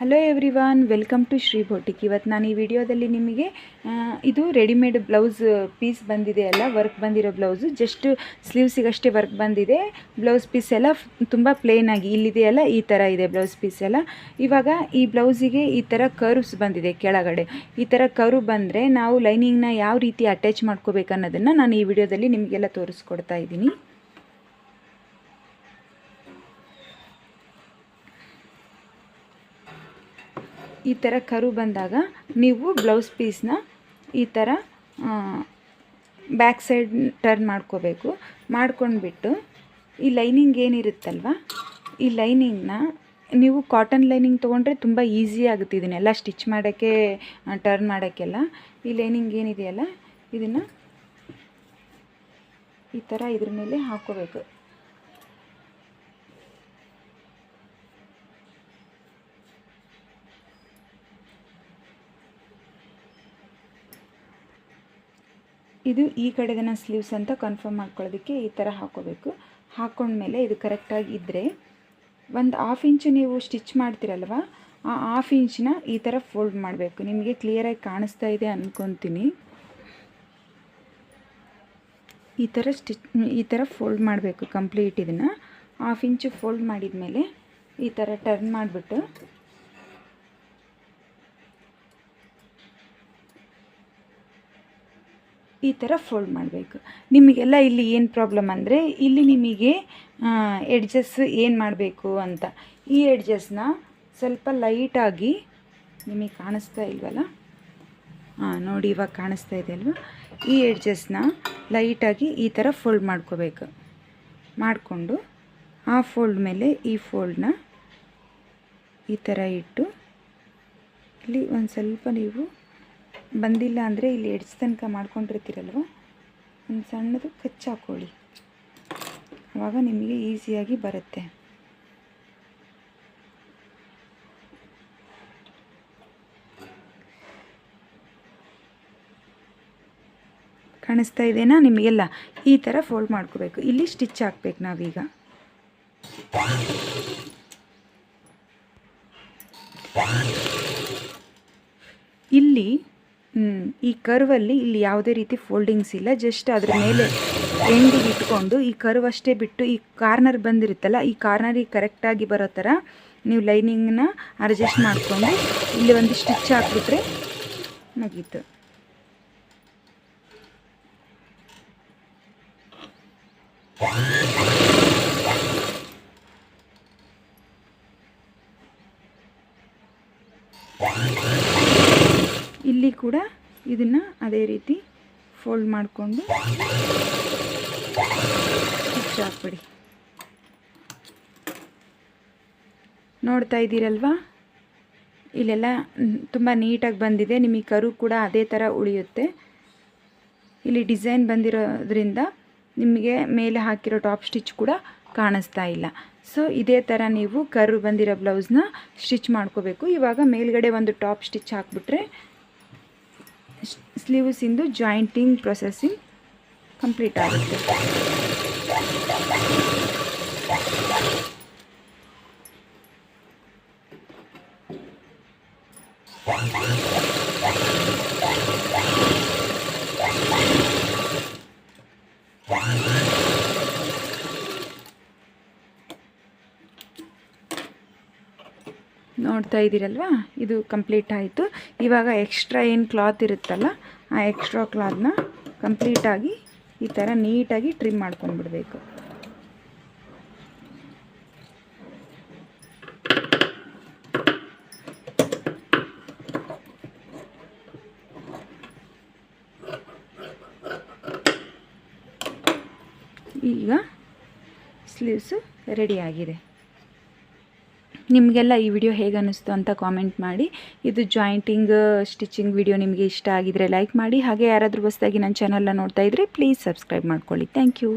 Hello everyone welcome to Shri boutique ಇವತ್ತು ನಾನು ಈ ವಿಡಿಯೋದಲ್ಲಿ ನಿಮಗೆ ಇದು ರೆಡಿಮೇಡ್ ಬ್ಲೌಸ್ ಪೀಸ್ ಬಂದಿದೆ ಅಲ್ಲ ವರ್ಕ್ ಬಂದಿರೋ ಬ್ಲೌಸು ಜಸ್ಟ್ ಸ್ಲೀವ್ಸಿಗಷ್ಟೇ ವರ್ಕ್ ಬಂದಿದೆ. ಬ್ಲೌಸ್ ಪೀಸ್ ಎಲ್ಲ ತುಂಬ ಪ್ಲೇನ್ ಆಗಿ ಇಲ್ಲಿದೆಯಲ್ಲ ಈ ಥರ ಇದೆ ಬ್ಲೌಸ್ ಪೀಸ್ ಎಲ್ಲ. ಇವಾಗ ಈ ಬ್ಲೌಸಿಗೆ ಈ ಥರ ಕರ್ವ್ಸ್ ಬಂದಿದೆ ಕೆಳಗಡೆ. ಈ ಥರ ಕರ್ವ್ ಬಂದರೆ ನಾವು ಲೈನಿಂಗ್ನ ಯಾವ ರೀತಿ ಅಟ್ಯಾಚ್ ಮಾಡ್ಕೋಬೇಕು ಅನ್ನೋದನ್ನು ನಾನು ಈ ವಿಡಿಯೋದಲ್ಲಿ ನಿಮಗೆಲ್ಲ ತೋರಿಸ್ಕೊಡ್ತಾ ಇದ್ದೀನಿ. ಈ ಥರ ಕರು ಬಂದಾಗ ನೀವು ಬ್ಲೌಸ್ ಪೀಸ್ನ ಈ ಥರ ಬ್ಯಾಕ್ ಸೈಡ್ ಟರ್ನ್ ಮಾಡ್ಕೋಬೇಕು. ಮಾಡ್ಕೊಂಡ್ಬಿಟ್ಟು ಈ ಲೈನಿಂಗ್ ಏನಿರುತ್ತಲ್ವ, ಈ ಲೈನಿಂಗ್ನ ನೀವು ಕಾಟನ್ ಲೈನಿಂಗ್ ತೊಗೊಂಡ್ರೆ ತುಂಬ ಈಸಿ ಆಗುತ್ತೆ ಇದನ್ನೆಲ್ಲ. ಸ್ಟಿಚ್ ಮಾಡೋಕ್ಕೆ ಟರ್ನ್ ಮಾಡೋಕ್ಕೆಲ್ಲ ಈ ಲೈನಿಂಗ್ ಏನಿದೆಯಲ್ಲ, ಇದನ್ನು ಈ ಥರ ಇದ್ರ ಮೇಲೆ ಹಾಕ್ಕೋಬೇಕು ಇದು ಈ ಕಡೆದನ ಸ್ಲೀವ್ಸ್ ಅಂತ ಕನ್ಫರ್ಮ್ ಮಾಡ್ಕೊಳ್ಳೋದಕ್ಕೆ ಈ ಥರ ಹಾಕೋಬೇಕು. ಹಾಕ್ಕೊಂಡ್ಮೇಲೆ ಇದು ಕರೆಕ್ಟಾಗಿ ಇದ್ದರೆ ಒಂದು ಹಾಫ್ ಇಂಚು ನೀವು ಸ್ಟಿಚ್ ಮಾಡ್ತಿರಲ್ವ, ಆ ಹಾಫ್ ಇಂಚನ್ನ ಈ ಥರ ಫೋಲ್ಡ್ ಮಾಡಬೇಕು. ನಿಮಗೆ ಕ್ಲಿಯರಾಗಿ ಕಾಣಿಸ್ತಾ ಇದೆ ಅಂದ್ಕೊತೀನಿ ಈ ಥರ ಸ್ಟಿಚ್ ಈ ಥರ ಫೋಲ್ಡ್ ಮಾಡಬೇಕು ಕಂಪ್ಲೀಟ್ ಇದನ್ನು. ಹಾಫ್ ಇಂಚು ಫೋಲ್ಡ್ ಮಾಡಿದ ಮೇಲೆ ಈ ಥರ ಟರ್ನ್ ಮಾಡಿಬಿಟ್ಟು ಈ ಥರ ಫೋಲ್ಡ್ ಮಾಡಬೇಕು. ನಿಮಗೆಲ್ಲ ಇಲ್ಲಿ ಏನು ಪ್ರಾಬ್ಲಮ್ ಅಂದರೆ, ಇಲ್ಲಿ ನಿಮಗೆ ಎಡ್ಜಸ್ ಏನು ಮಾಡಬೇಕು ಅಂತ. ಈ ಎಡ್ಜಸ್ನ ಸ್ವಲ್ಪ ಲೈಟಾಗಿ ನಿಮಗೆ ಕಾಣಿಸ್ತಾ ಇಲ್ವಲ್ಲ? ಹಾಂ ನೋಡಿ ಇವಾಗ ಕಾಣಿಸ್ತಾ ಇದೆ ಅಲ್ವ? ಈ ಎಡ್ಜಸ್ನ ಲೈಟಾಗಿ ಈ ಥರ ಫೋಲ್ಡ್ ಮಾಡ್ಕೋಬೇಕು. ಮಾಡಿಕೊಂಡು ಆ ಫೋಲ್ಡ್ ಮೇಲೆ ಈ ಫೋಲ್ಡ್ನ ಈ ಥರ ಇಟ್ಟು, ಇಲ್ಲಿ ಒಂದು ಸ್ವಲ್ಪ ನೀವು ಬಂದಿಲ್ಲ ಅಂದರೆ ಇಲ್ಲಿ ಎಡ್ಸ್ ತನಕ ಮಾಡ್ಕೊಂಡಿರ್ತೀರಲ್ವ? ಒಂದು ಸಣ್ಣದು ಕಚ್ಚಾಕೊಳ್ಳಿ ಆವಾಗ ನಿಮಗೆ ಈಸಿಯಾಗಿ ಬರುತ್ತೆ. ಕಾಣಿಸ್ತಾ ಇದೆಯಾ ನಿಮಗೆಲ್ಲ? ಈ ಥರ ಫೋಲ್ಡ್ ಮಾಡ್ಕೋಬೇಕು. ಇಲ್ಲಿ ಸ್ಟಿಚ್ ಹಾಕ್ಬೇಕು ನಾವೀಗ. ಇಲ್ಲಿ ಕರ್ವಲ್ಲಿ ಇಲ್ಲಿ ಯಾವುದೇ ರೀತಿ ಫೋಲ್ಡಿಂಗ್ಸ್ ಇಲ್ಲ ಜಸ್ಟ್ ಅದರ ಮೇಲೆ ಎಂಡಿಗೆ ಇಟ್ಕೊಂಡು ಈ ಕರ್ವ್ ಅಷ್ಟೇ ಬಿಟ್ಟು ಈ ಕಾರ್ನರ್ ಬಂದಿರುತ್ತಲ್ಲ, ಈ ಕಾರ್ನರಿಗೆ ಕರೆಕ್ಟಾಗಿ ಬರೋ ಥರ ನೀವು ಲೈನಿಂಗ್ನ ಅಡ್ಜಸ್ಟ್ ಮಾಡಿಕೊಂಡು ಇಲ್ಲಿ ಒಂದು ಸ್ಟಿಚ್ ಹಾಕಿಬಿಟ್ರೆ ಮುಗೀತು. ಇಲ್ಲಿ ಕೂಡ ಇದನ್ನು ಅದೇ ರೀತಿ ಫೋಲ್ಡ್ ಮಾಡಿಕೊಂಡು ಸ್ಟಿಚ್ ಹಾಕ್ಬಿಡಿ. ನೋಡ್ತಾ ಇದ್ದೀರಲ್ವಾ? ಇಲ್ಲೆಲ್ಲ ತುಂಬ ನೀಟಾಗಿ ಬಂದಿದೆ. ನಿಮಗೆ ಕರು ಕೂಡ ಅದೇ ಥರ ಉಳಿಯುತ್ತೆ. ಇಲ್ಲಿ ಡಿಸೈನ್ ಬಂದಿರೋದ್ರಿಂದ ನಿಮಗೆ ಮೇಲೆ ಹಾಕಿರೋ ಟಾಪ್ ಸ್ಟಿಚ್ ಕೂಡ ಕಾಣಿಸ್ತಾ ಇಲ್ಲ. ಸೊ ಇದೇ ಥರ ನೀವು ಕರು ಬಂದಿರೋ ಬ್ಲೌಸ್ನ ಸ್ಟಿಚ್ ಮಾಡ್ಕೋಬೇಕು. ಇವಾಗ ಮೇಲ್ಗಡೆ ಒಂದು ಟಾಪ್ ಸ್ಟಿಚ್ ಹಾಕ್ಬಿಟ್ರೆ ಸ್ಲೀವ್ಸಿಂದು ಜಾಯಿಂಟಿಂಗ್ ಪ್ರೊಸೆಸಿಂಗ್ ಕಂಪ್ಲೀಟ್ ಆಗುತ್ತೆ ನೋಡ್ತಾ ಇದ್ದೀರಲ್ವಾ? ಇದು ಕಂಪ್ಲೀಟ್ ಆಯಿತು. ಇವಾಗ ಎಕ್ಸ್ಟ್ರಾ ಏನು ಕ್ಲಾತ್ ಇರುತ್ತಲ್ಲ, ಆ ಎಕ್ಸ್ಟ್ರಾ ಕ್ಲಾತ್ನ ಕಂಪ್ಲೀಟಾಗಿ ಈ ಥರ ನೀಟಾಗಿ ಟ್ರಿಮ್ ಮಾಡ್ಕೊಂಡ್ಬಿಡ್ಬೇಕು ಈಗ ಸ್ಲೀವ್ಸು ರೆಡಿಯಾಗಿದೆ ನಿಮಗೆಲ್ಲ ಈ ವಿಡಿಯೋ ಹೇಗೆ ಅನ್ನಿಸ್ತು ಅಂತ ಕಾಮೆಂಟ್ ಮಾಡಿ. ಇದು ಜಾಯಿಂಟಿಂಗ್ ಸ್ಟಿಚಿಂಗ್ ವಿಡಿಯೋ ನಿಮಗೆ ಇಷ್ಟ ಆಗಿದರೆ ಲೈಕ್ ಮಾಡಿ. ಹಾಗೆ ಯಾರಾದರೂ ಹೊಸದಾಗಿ ನನ್ನ ಚಾನಲ್ನ ನೋಡ್ತಾ ಇದ್ದರೆ ಪ್ಲೀಸ್ ಸಬ್ಸ್ಕ್ರೈಬ್ ಮಾಡ್ಕೊಳ್ಳಿ. Thank you